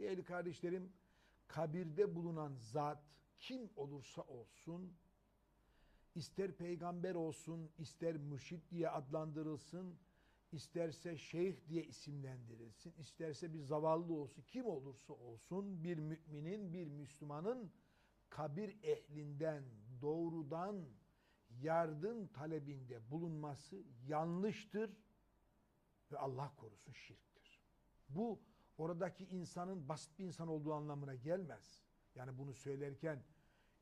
Değerli kardeşlerim, kabirde bulunan zat kim olursa olsun, ister peygamber olsun, ister mürşit diye adlandırılsın, isterse şeyh diye isimlendirilsin, isterse bir zavallı olsun, kim olursa olsun bir müminin, bir Müslümanın kabir ehlinden doğrudan yardım talebinde bulunması yanlıştır ve Allah korusun şirktir. Bu oradaki insanın basit bir insan olduğu anlamına gelmez. Yani bunu söylerken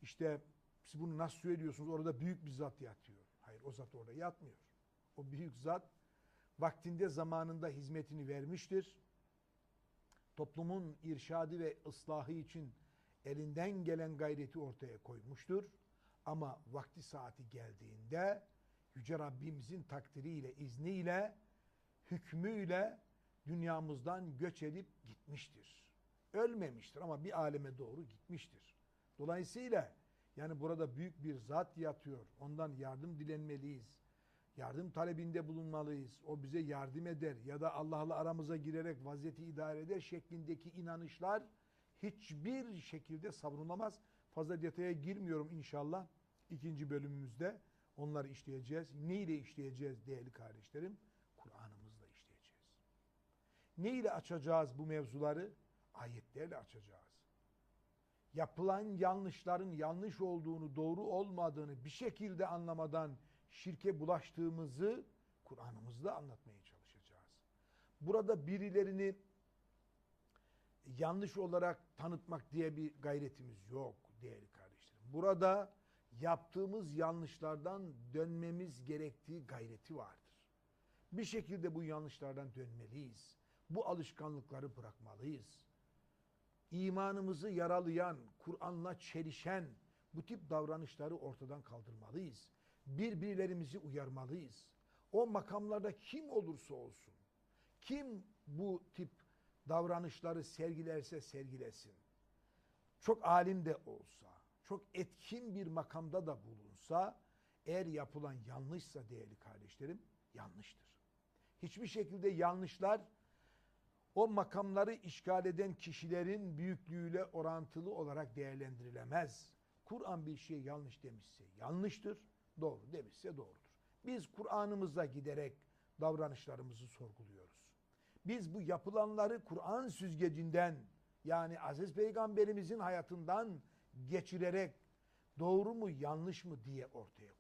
işte siz bunu nasıl söylüyorsunuz orada büyük bir zat yatıyor. Hayır o zat orada yatmıyor. O büyük zat vaktinde zamanında hizmetini vermiştir. Toplumun irşadı ve ıslahı için elinden gelen gayreti ortaya koymuştur. Ama vakti saati geldiğinde Yüce Rabbimizin takdiriyle, izniyle, hükmüyle dünyamızdan göç edip gitmiştir. Ölmemiştir ama bir aleme doğru gitmiştir. Dolayısıyla yani burada büyük bir zat yatıyor. Ondan yardım dilenmeliyiz. Yardım talebinde bulunmalıyız. O bize yardım eder ya da Allah'la aramıza girerek vaziyeti idare eder şeklindeki inanışlar hiçbir şekilde savrulmaz. Fazla detaya girmiyorum inşallah. ikinci bölümümüzde onları işleyeceğiz. Ne ile işleyeceğiz değerli kardeşlerim? Ne ile açacağız bu mevzuları? Ayetlerle açacağız. Yapılan yanlışların yanlış olduğunu, doğru olmadığını bir şekilde anlamadan şirke bulaştığımızı Kur'an'ımızda anlatmaya çalışacağız. Burada birilerini yanlış olarak tanıtmak diye bir gayretimiz yok değerli kardeşlerim. Burada yaptığımız yanlışlardan dönmemiz gerektiği gayreti vardır. Bir şekilde bu yanlışlardan dönmeliyiz. Bu alışkanlıkları bırakmalıyız. İmanımızı yaralayan, Kur'an'la çelişen bu tip davranışları ortadan kaldırmalıyız. Birbirlerimizi uyarmalıyız. O makamlarda kim olursa olsun, kim bu tip davranışları sergilerse sergilesin. Çok alim de olsa, çok etkin bir makamda da bulunsa, eğer yapılan yanlışsa değerli kardeşlerim, yanlıştır. Hiçbir şekilde yanlışlar o makamları işgal eden kişilerin büyüklüğüyle orantılı olarak değerlendirilemez. Kur'an bir şey yanlış demişse yanlıştır, doğru demişse doğrudur. Biz Kur'an'ımıza giderek davranışlarımızı sorguluyoruz. Biz bu yapılanları Kur'an süzgecinden yani Aziz Peygamberimizin hayatından geçirerek doğru mu yanlış mı diye ortaya